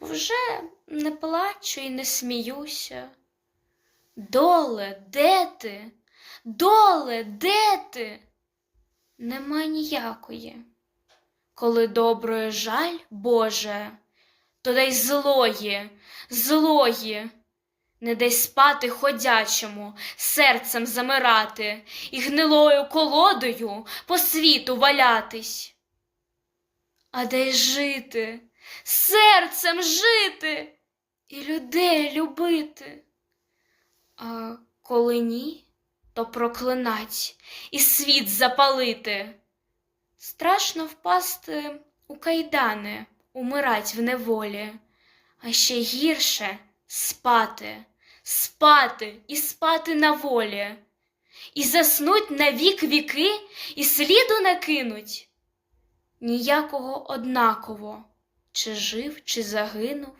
вже не плачу і не сміюся. Доле, де ти? Доле, де ти? Нема ніякої. Коли доброї жаль, Боже, то дай злої, злої, не дай спати ходячому, серцем замирати і гнилою колодою по світу валятись. А дай жити, серцем жити і людей любити. А коли ні, то проклинать і світ запалити. Страшно впасти у кайдани, умирать в неволі, а ще гірше спати, спати і спати на волі, і заснуть на вік віки, і сліду накинуть. Ніякого однаково чи жив, чи загинув.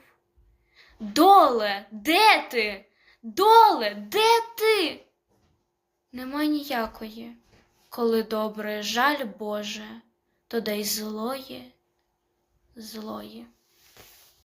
Доле, де ти? Доле, де ти? Нема ніякої, коли добре жаль Боже, то дай злої, злої.